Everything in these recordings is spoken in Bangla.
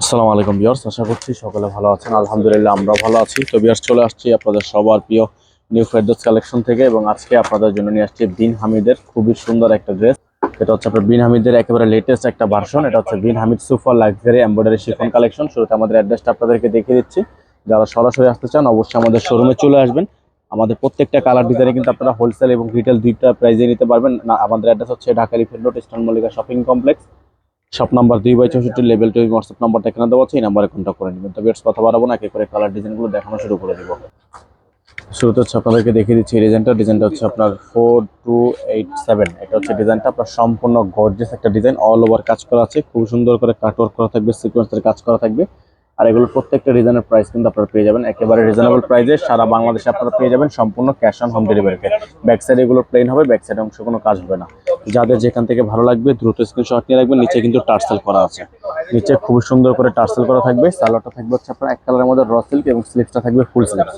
আসসালামু আলাইকুম বিয়ার্স আশা করছি সকলে ভালো আছেন। আলহামদুলিল্লাহ আমরা ভালো আছি। তো বিয়ার্স চলে আসছি আপনাদের সবার প্রিয় নিউ ফেরদোস কালেকশন থেকে এবং আজকে আপনাদের জন্য নিয়ে আসছি বিন হামিদের খুবই সুন্দর একটা ড্রেস এটা হচ্ছে আপনার বিন হামিদের একেবারে লেটেস্ট একটা ভার্সন এটা হচ্ছে Bin Hamid super luxury embroidery chiffon collection শুরুতে আমাদের অ্যাড্রেসটা আপনাদেরকে দেখিয়ে দিচ্ছি। যারা সরাসরি আসতে চান, অবশ্যই আমাদের শোরুমে চলে আসবেন। আমাদের প্রত্যেকটা কালার ডিজাইনে কিন্তু আপনারা হোলসেল এবং রিটেল দুইটা প্রাইজে নিতে পারবেন। আমাদের অ্যাড্রেস হচ্ছে Dhaka Elephant Road Eastern Mallika Shopping Complex shop number দুই বাই চৌষট্টি লেভেল টু হোয়াটসঅ্যাপ নাম্বারটা এখানে দেওয়া আছে, এই নাম্বারে কন্ট্যাক্ট করে নেবেন। তবে কথা বাড়াবো না একে করে কালার ডিজাইনগুলো দেখানো শুরু করে দিব। শুরুতে হচ্ছে আপনাদেরকে দেখিয়ে দিচ্ছি এই ডিজাইনটা ডিজাইনটা হচ্ছে আপনার ফোর টু এইট সেভেন এটা হচ্ছে ডিজাইনটা আপনার সম্পূর্ণ গর্জেস একটা ডিজাইন অল ওভার কাজ করা আছে। খুব সুন্দর করে কাটওয়ার্ক করা থাকবে সিকোয়েন্সের কাজ করা থাকবে। আর এগুলো প্রত্যেকটা ডিজাইনের প্রাইস কিন্তু আপনারা পেয়ে যাবেন। একেবারে রিজনেবল প্রাইসে সারা বাংলাদেশে আপনারা পেয়ে যাবেন সম্পূর্ণ ক্যাশ অন হোম ডেলিভারিতে ব্যাক সাইড এগুলো প্লেন হবে ব্যাক সাইড অংশ কোনো কাজ হবে না। যাদের যেখান থেকে ভালো লাগবে দ্রুত স্ক্রিনশট নিয়ে রাখবেন, নিচে কিন্তু টার্সেল করা আছে। নিচে খুব সুন্দর করে টার্সেল করা থাকবে। সালোয়ারটা থাকবে হচ্ছে আপনার এক কালারের মধ্যে র সিল্ক এবং স্লিপসটা থাকবে ফুল স্লিপস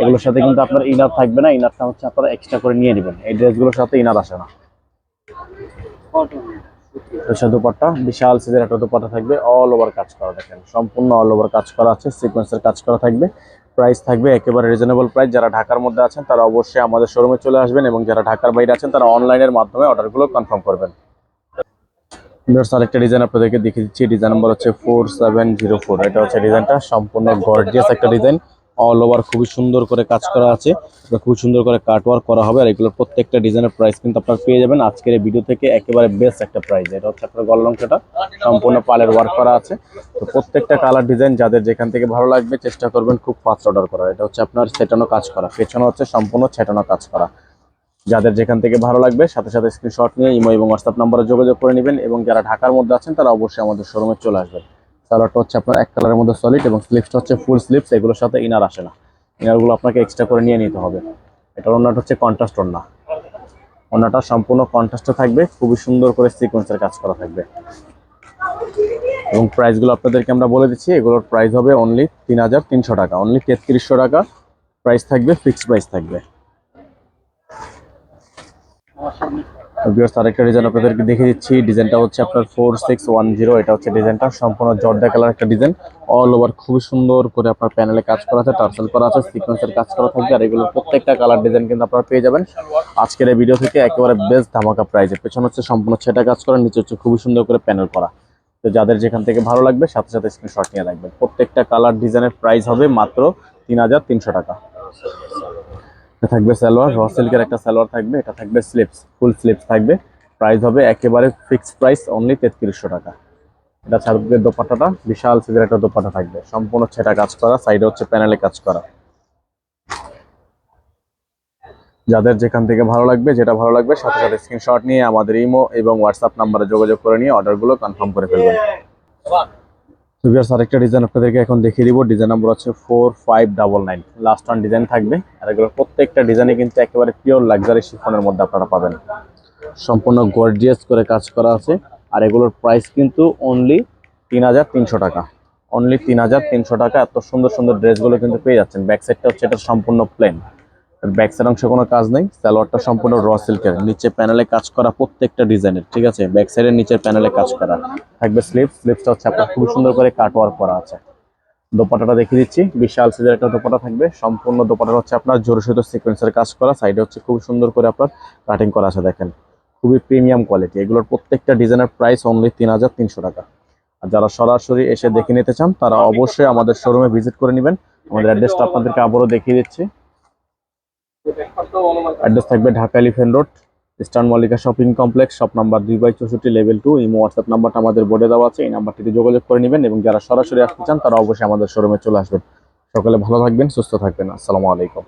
এগুলোর সাথে কিন্তু আপনার ইনার থাকবে না ইনারটা হচ্ছে আপনারা এক্সট্রা করে নিয়ে নেবেন। এই ড্রেসগুলোর সাথে ইনার আসে না। এটা দুপাট্টা বিশাল সাইজের একটা দুপাট্টা থাকবে অল ওভার কাজ করা দেখেন। সম্পূর্ণ অল ওভার কাজ করা আছে সিকোয়েন্সের কাজ করা থাকবে। প্রাইস থাকবে একেবারে রিজনেবল প্রাইস যারা ঢাকার মধ্যে আছেন তারা অবশ্যই আমাদের শোরুমে চলে আসবেন এবং যারা ঢাকার বাইরে আছেন তারা অনলাইনের মাধ্যমে অর্ডারগুলো কনফার্ম করবেন। ভিউয়ার্স, আরেকটা ডিজাইন আপনাদেরকে দেখিয়ে দিচ্ছি ডিজাইন নাম্বার হচ্ছে ফোর সেভেন জিরো ফোর এটা হচ্ছে ডিজাইনটা সম্পূর্ণ গর্জিয়াস একটা ডিজাইন অল ওভার খুবই সুন্দর করে কাজ করা আছে। এটা খুব সুন্দর করে কাট ওয়ার্ক করা হবে আর এগুলোর প্রত্যেকটা ডিজাইনের প্রাইস কিন্তু আপনারা পেয়ে যাবেন। আজকের এই ভিডিও থেকে একেবারে বেস্ট একটা প্রাইস এটা হচ্ছে আপনার গল অংশটা। সম্পূর্ণ পালের ওয়ার্ক করা আছে। তো প্রত্যেকটা কালার ডিজাইন যাদের যেখান থেকে ভালো লাগবে, চেষ্টা করবেন খুব ফাস্ট অর্ডার করার। এটা হচ্ছে আপনার ছেটানো কাজ করা। পেছনে হচ্ছে সম্পূর্ণ ছেটানো কাজ করা। যাদের যেখান থেকে ভালো লাগবে, সাথে সাথে স্ক্রিনশট নিয়ে ইমো এবং হোয়াটসঅ্যাপ নাম্বারে যোগাযোগ করে নেবেন। এবং যারা ঢাকার মধ্যে আছেন, তারা অবশ্যই আমাদের শোরুমে চলে আসবেন। সালোয়ারটা হচ্ছে আপনার এক কালারের মধ্যে সলিড এবং স্লিপসটা হচ্ছে ফুল স্লিপস এগুলোর সাথে ইনার আসে না। ইনারগুলো আপনাকে এক্সট্রা করে নিয়ে নিতে হবে। এটার ওনাটা হচ্ছে কন্ট্রাস্ট ওনা ওনাটা সম্পূর্ণ কন্ট্রাস্টে থাকবে, খুবই সুন্দর করে সিকোয়েন্সের কাজ করা থাকবে। এবং প্রাইসগুলো আপনাদেরকে আমরা বলে দিচ্ছি, এগুলোর প্রাইস হবে অনলি তিন হাজার তিনশো টাকা। অনলি তেত্রিশশো টাকা। প্রাইস থাকবে ফিক্সড প্রাইস থাকবে। ভিউয়ার্স আরেকটা ডিজাইন আপনাদেরকে দেখিয়ে দিচ্ছি। ডিজাইনটা হচ্ছে আপনার ফোর সিক্স ওয়ান জিরো এটা হচ্ছে ডিজাইনটা সম্পূর্ণ জর্দা কালার একটা ডিজাইন অল ওভার খুবই সুন্দর করে আপনার প্যানেলে কাজ করা আছে, টার্সেল করা আছে সিকোয়েন্সের কাজ করা থাকবে, আর এগুলোর প্রত্যেকটা কালার ডিজাইন কিন্তু আপনারা পেয়ে যাবেন। আজকের এই ভিডিও থেকে একেবারে বেস্ট ধামাকা প্রাইজে পেছনে হচ্ছে সম্পূর্ণ সেটা কাজ করা, নিচে হচ্ছে খুবই সুন্দর করে প্যানেল করা। তো যাদের যেখান থেকে ভালো লাগবে, সাথে সাথে স্ক্রিনশট নিয়ে রাখবেন। প্রত্যেকটা কালার ডিজাইনের প্রাইস হবে মাত্র তিন হাজার তিনশো টাকা। এটা থাকবে সালোয়ার র সিল্কের একটা সালোয়ার থাকবে, এটা থাকবে স্লিপস ফুল স্লিপস থাকবে। প্রাইস হবে একেবারে ফিক্সড প্রাইস অনলি তেত্রিশশো টাকা। এটা থাকবে দোপাট্টাটা, বিশাল সাইজের একটা দোপাট্টা থাকবে। সম্পূর্ণ ছেটা কাজ করা সাইডে হচ্ছে প্যানেলে কাজ করা। যাদের যেখান থেকে ভালো লাগবে, যেটা ভালো লাগবে, সাথে সাথে স্ক্রিনশট নিয়ে আমাদের ইমো এবং হোয়াটসঅ্যাপ নাম্বারে যোগাযোগ করে নিয়ে অর্ডারগুলো কনফার্ম করে ফেলবেন। তো ভিউয়ার্স আরেকটা ডিজাইন আপনাদেরকে এখন দেখিয়ে দিব। ডিজাইন নাম্বার হচ্ছে four five double nine last one design থাকবে। আর এগুলো প্রত্যেকটা ডিজাইনে কিন্তু একেবারে পিওর লাক্সারি শিফনের মধ্যে আপনারা পাবেন। সম্পূর্ণ গর্জিয়াস করে কাজ করা আছে। আর এগুলোর প্রাইস কিন্তু অনলি তিন হাজার তিনশো টাকা। অনলি তিন হাজার তিনশো টাকা। এত সুন্দর সুন্দর ড্রেসগুলো কিন্তু পেয়ে যাচ্ছেন। ব্যাক সাইডটা হচ্ছে এটা সম্পূর্ণ প্লেন ব্যাক সাইড অংশে কোনো কাজ নেই, সালোয়ারটা সম্পূর্ণ র সিল্কের নিচে প্যানেলে কাজ করা প্রত্যেকটা ডিজাইনের, ঠিক আছে? ব্যাক সাইডের নিচের প্যানেলে কাজ করা। থাকবে স্লিপ স্লিপসটা হচ্ছে আপনার খুব সুন্দর করে কাট ওয়ার্ক করা আছে। দোপাটাটা দেখিয়ে দিচ্ছি, বিশাল সাইজের একটা দোপাটা থাকবে। সম্পূর্ণ দোপাটা হচ্ছে আপনার জোর সহিত সিকোয়েন্সের কাজ করা সাইডে হচ্ছে খুব সুন্দর করে আপনার কাটিং করা আছে, দেখেন। খুবই প্রিমিয়াম কোয়ালিটি এগুলোর প্রত্যেকটা ডিজাইনের প্রাইস অনলি তিন হাজার তিনশো টাকা। আর যারা সরাসরি এসে দেখে নিতে চান, তারা অবশ্যই আমাদের শোরুমে ভিজিট করে নেবেন। আমাদের অ্যাড্রেসটা আপনাদেরকে আবারও দেখিয়ে দিচ্ছি। অ্যাড্রেস থাকবে Dhaka Elephant Road, Eastern Mallika Shopping Complex, shop number দুই বাই চৌষট্টি, লেভেল টু, ইমো হোয়াটসঅ্যাপ নাম্বারটা আমাদের বোর্ডে দেওয়া আছে, এই নাম্বারটিতে যোগাযোগ করে নেবেন এবং যারা সরাসরি আসতে চান তারা অবশ্যই আমাদের শোরুমে চলে আসবেন। সকালে ভালো থাকবেন, সুস্থ থাকবেন, আসসালামু আলাইকুম।